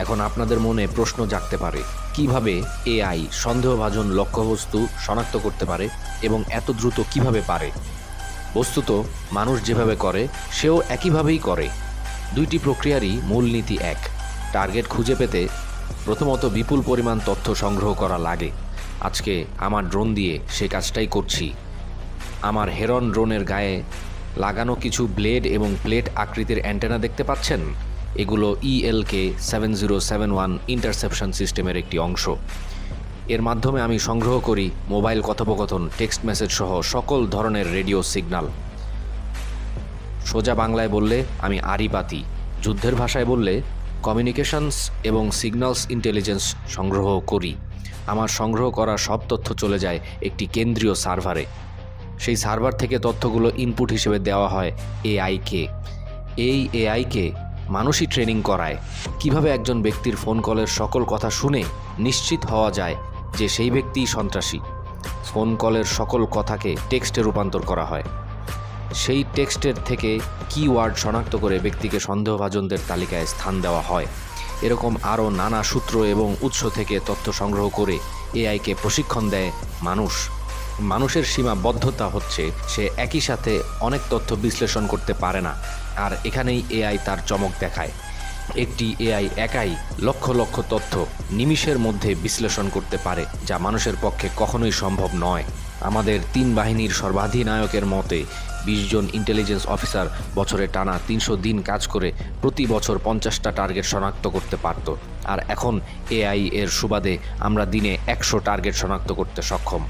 এখন আপনাদের মনে প্রশ্ন জাগতে পারে, কীভাবে এআই সন্দেহভাজন লক্ষ্যবস্তু শনাক্ত করতে পারে এবং এত দ্রুত কীভাবে পারে? বস্তুত, মানুষ যেভাবে করে, সেও একইভাবেই করে। দুইটি প্রক্রিয়ারই মূলনীতি এক। টার্গেট খুঁজে পেতে প্রথমত বিপুল পরিমাণ তথ্য সংগ্রহ করা লাগে। আজকে আমার ড্রোন দিয়ে সে কাজটাই করছি। আমার হেরন ড্রোনের গায়ে লাগানো কিছু ব্লেড এবং প্লেট আকৃতির অ্যান্টেনা দেখতে পাচ্ছেন? এগুলো E L K seven zero seven one interception সিস্টেমের একটি অংশ। এর মাধ্যমে আমি সংগ্রহ করি মোবাইল কথোপকথন টেক্সট মেসেজ সহ সকল ধরনের রেডিও সিগন্যাল সোজা বাংলায় বললে আমি আরিপাতি যুদ্ধের ভাষায় বললে কমিউনিকেশনস এবং সিগন্যালস ইন্টেলিজেন্স সংগ্রহ করি। আমার সংগ্রহ করা সব তথ্য চলে যায় একটি কেন্দ্রীয় সার্ভারে। সেই সার্ভার থেকে তথ্যগুলো ইনপুট হিসেবে দেওয়া হয় এআইকে এই এআইকে মানুষই ট্রেনিং করায়। কীভাবে একজন ব্যক্তির ফোন কলের সকল কথা শুনে নিশ্চিত হওয়া যায় যে সেই ব্যক্তিই সন্ত্রাসী? ফোন কলের সকল কথাকে টেক্সটে রূপান্তর করা হয়। সেই টেক্সটের থেকে কিওয়ার্ড শনাক্ত করে ব্যক্তিকে সন্দেহভাজনদের তালিকায় স্থান দেওয়া হয়। এরকম আরও নানা সূত্র এবং উৎস থেকে তথ্য সংগ্রহ করে এআইকে প্রশিক্ষণ দেয় মানুষ। মানুষের সীমাবদ্ধতা হচ্ছে, সে একই সাথে অনেক তথ্য বিশ্লেষণ করতে পারে না। আর এখানেই এআই তার চমক দেখায়। একটি এআই একাই লক্ষ লক্ষ তথ্য নিমিষের মধ্যে বিশ্লেষণ করতে পারে, যা মানুষের পক্ষে কখনোই সম্ভব নয়। আমাদের তিন বাহিনীর সর্বাধিনায়কের মতে, বিশ জন ইন্টেলিজেন্স অফিসার বছরে টানা তিনশো দিন কাজ করে প্রতি বছর পঞ্চাশটা টার্গেট শনাক্ত করতে পারত। আর এখন এআই এর সুবাদে আমরা দিনে একশো টার্গেট শনাক্ত করতে সক্ষম।